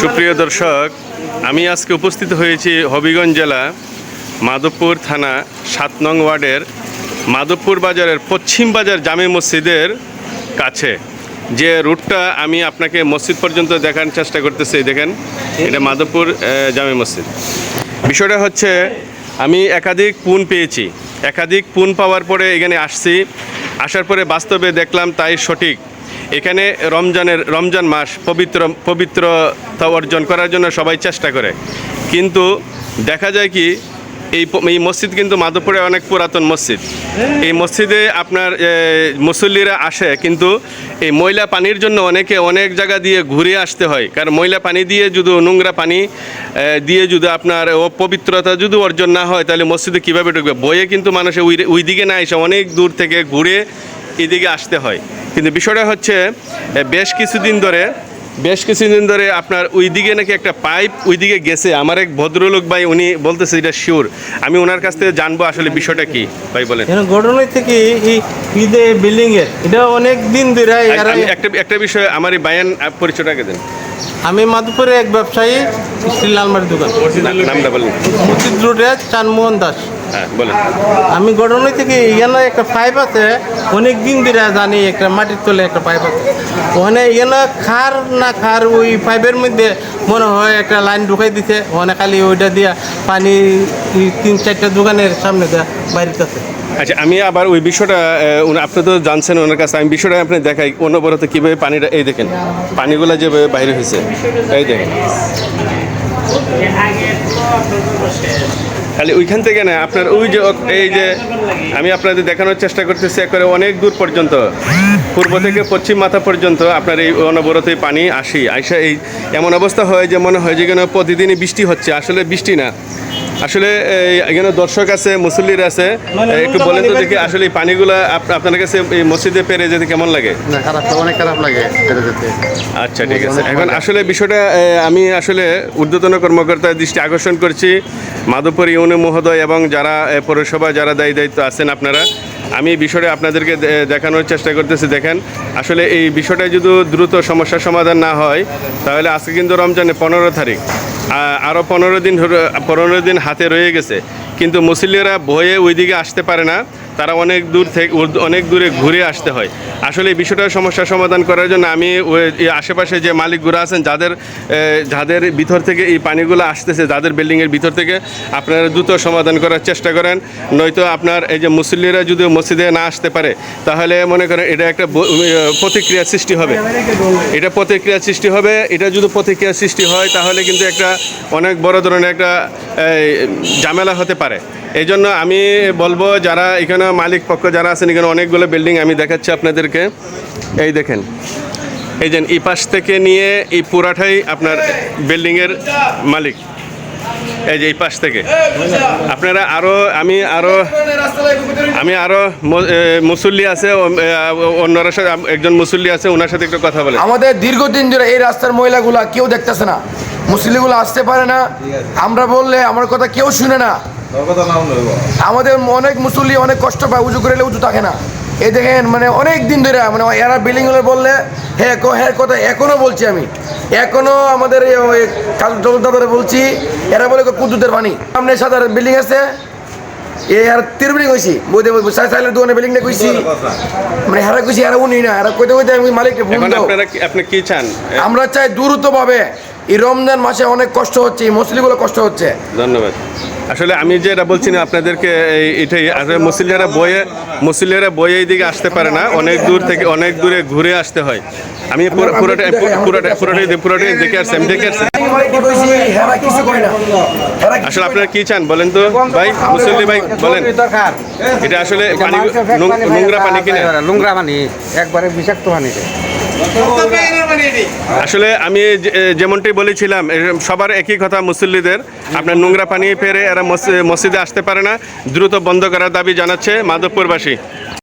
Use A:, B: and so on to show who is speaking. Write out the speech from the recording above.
A: সুপ্রিয় দর্শক, আমি আজকে উপস্থিত হয়েছি হবিগঞ্জ জেলা মাধবপুর থানা সাত নং ওয়ার্ডের মাধবপুর বাজারের পশ্চিম বাজার জামে মসজিদের কাছে। যে রুটটা আমি আপনাকে মসজিদ পর্যন্ত দেখার চেষ্টা করতেছি, দেখেন, এটা মাধবপুর জামে মসজিদ। বিষয়টা হচ্ছে, আমি একাধিক পুন পেয়েছি। একাধিক পুন পাওয়ার পরে এখানে আসছি। আসার পরে বাস্তবে দেখলাম তাই সঠিক। এখানে রমজানের, রমজান মাস পবিত্র, পবিত্রতা অর্জন করার জন্য সবাই চেষ্টা করে। কিন্তু দেখা যায় কি, এই এই মসজিদ কিন্তু মাধবপুরে অনেক পুরাতন মসজিদ। এই মসজিদে আপনার মুসল্লিরা আসে, কিন্তু এই ময়লা পানির জন্য অনেকে অনেক জায়গা দিয়ে ঘুরে আসতে হয়। কারণ ময়লা পানি দিয়ে যদি নোংরা পানি দিয়ে যদি আপনার ও পবিত্রতা যদি অর্জন না হয়, তাহলে মসজিদে কীভাবে ঢুকবে? বইয়ে কিন্তু মানুষে ওই ওই দিকে না এসে অনেক দূর থেকে ঘুরে এদিকে আসতে হয়। কিন্তু বিষয়টা হচ্ছে বেশ কিছুদিন ধরে বেশ কিছুদিন ধরে আপনার ওই দিকে নাকি একটা পাইপ ওই দিকে গেছে। আমার এক ভদ্রলোক ভাই উনি বলতেছে এটা শিওর। আমি ওনার কাছ থেকে জানব আসলে বিষয়টা কি। ভাই বলেন।
B: ঘটনা থেকে এই ঈদে বিল্ডিং এর এটা অনেক দিন ধরে
A: একটা একটা বিষয় আমার এই বায়ান পরিচয়টাকে দেন।
B: আমি মাধুপুরে এক ব্যবসায়ী স্টিল আলমারি দোকান।
A: নামটা বলেন।
B: রোডে চানমোহন দাস। আমি ঘটনা থেকে এখানে একটা পাইপ আছে অনেক দিন ধরে জানি একটা মাটির তলে একটা পাইপ আছে। ওখানে এখানে খার না খার ওই পাইপের মধ্যে মনে হয় একটা লাইন ঢুকাই দিছে ওখানে খালি ওইটা দিয়া পানি তিন চারটা দোকানের সামনে দেয়া বাইরেতে
A: আচ্ছা আমি আবার ওই বিষয়টা আপনি তো জানছেন ওনার কাছে আমি বিষয়টা আপনি দেখাই অনবরত কীভাবে পানিটা এই দেখেন পানিগুলো যেভাবে বাইরে হয়েছে এই দেখেন। খালি ওইখান থেকে না, আপনার ওই যে এই যে আমি আপনাদের দেখানোর চেষ্টা করতেছি একবারে অনেক দূর পর্যন্ত। পূর্ব থেকে পশ্চিম মাথা পর্যন্ত আপনার এই অনবরত পানি আসি, আইসা এই এমন অবস্থা হয় যে মনে হয় যে কেন প্রতিদিনই বৃষ্টি হচ্ছে। আসলে বৃষ্টি না। আসলে এখানে দর্শক আছে মুসল্লির আছে।
B: মানে
A: একটু বলেন তো দেখি আসলে এই পানিগুলো আপনার কাছে এই মসজিদে পেরে যেতে কেমন লাগে?
C: না খারাপ তো অনেক খারাপ লাগে
A: আচ্ছা ঠিক আছে। এখন আসলে বিষয়টা আমি আসলে ঊর্ধ্বতন কর্মকর্তার দৃষ্টি আকর্ষণ করছি। মাধবপুর ইউনি মহোদয় এবং যারা পৌরসভা যারা দায়ী দায়িত্ব আছেন আপনারা আমি বিষয়টা আপনাদেরকে দেখানোর চেষ্টা করতেছি। দেখেন আসলে এই বিষয়টা যদি দ্রুত সমস্যার সমাধান না হয় তাহলে আজকে কিন্তু রমজানের পনেরো তারিখ। আরও পনেরো দিন পনেরো দিন হাতে রয়ে গেছে। কিন্তু মুসল্লিরা ভয়ে ওইদিকে আসতে পারে না। তারা অনেক দূর থেকে, অনেক দূরে ঘুরে আসতে হয়। আসলে এই বিষয়টার সমস্যার সমাধান করার জন্য আমি ওই- আশেপাশে যে মালিকগুলো আছেন, যাদের যাদের ভিতর থেকে এই পানিগুলো আসতেছে, যাদের বিল্ডিংয়ের ভিতর থেকে আপনারা দ্রুত সমাধান করার চেষ্টা করেন। নয়তো আপনার এই যে মুসল্লিরা যদি মসজিদে না আসতে পারে, তাহলে মনে করেন এটা একটা প্রতিক্রিয়া সৃষ্টি হবে। এটা প্রতিক্রিয়া সৃষ্টি হবে। এটা যদি প্রতিক্রিয়া সৃষ্টি হয়, তাহলে কিন্তু একটা অনেক বড় ধরনের একটা ঝামেলা হতে পারে। এই জন্য আমি বলব যারা এখানে মালিক পক্ষ যারা আছেন, এখানে অনেকগুলো বিল্ডিং আমি দেখাচ্ছি আপনাদেরকে। এই দেখেন, এই যে এই পাশ থেকে নিয়ে এই পুরাটাই আপনার বিল্ডিংয়ের মালিক। এই যে এই পাশ থেকে। আপনারা আরও আমি আরও আমি আরও মুসল্লি আছে অন্যরা একজন মুসল্লি আছে, ওনার সাথে একটু কথা বলে
D: আমাদের দীর্ঘদিন ধরে এই রাস্তার মহিলাগুলা কেউ দেখতেছে না। মুসলিমগুলো আসতে পারে না। আমরা বললে আমার কথা কেউ শুনে না। আমাদের অনেক মুসল্লি অনেক কষ্ট পায় উঁচু করে উঁচু থাকে না। এই দেখেন মানে অনেক দিন ধরে মানে এরা বিল্ডিং বললে হ্যাঁ ক- হ্যাঁ কথা এখনও বলছি আমি। এখনও আমাদের এই দাদারে বলছি এরা বলে কুদ্দুতের পানি সামনে সাদা বিল্ডিং আছে। এ আর তিরবিলি কইছি বইতে সাইলের দোকানে বিল্ডিংটা কইছি। মানে হেরা কইছি হেরা উনি না হেরা কইতে কইতে আমি মালিককে ফোন দাও।
A: আপনি কি চান?
D: আমরা চাই দ্রুতভাবে এই রমজান মাসে অনেক কষ্ট হচ্ছে এই মুসলিমগুলো কষ্ট হচ্ছে।
A: ধন্যবাদ। আসলে আমি যেটা বলছি না আপনাদেরকে এই- এটাই আসলে মুসলিরা বয়ে মুসলিরা বয়ে এই দিকে আসতে পারে না অনেক দূর থেকে অনেক দূরে ঘুরে আসতে হয়। আমি পুরো- পুরোটাই পুরোটাই পুরোটাই পুরোটাই দেখে আসছি আমি দেখে আসছি। আসলে আপনারা কি চান বলেন তো? ভাই মুসল্লি ভাই বলেন। এটা আসলে পানি নোংরা পানি কিনা।
C: নোংরা পানি একবারে বিষাক্ত পানি
A: আসলে আমি যেমনটি বলেছিলাম সবার একই কথা মুসল্লিদের। আপনার নোংরা পানি ফেরে এরা মসজি- মসজিদে আসতে পারে না। দ্রুত বন্ধ করার দাবি জানাচ্ছে মাধবপুরবাসী।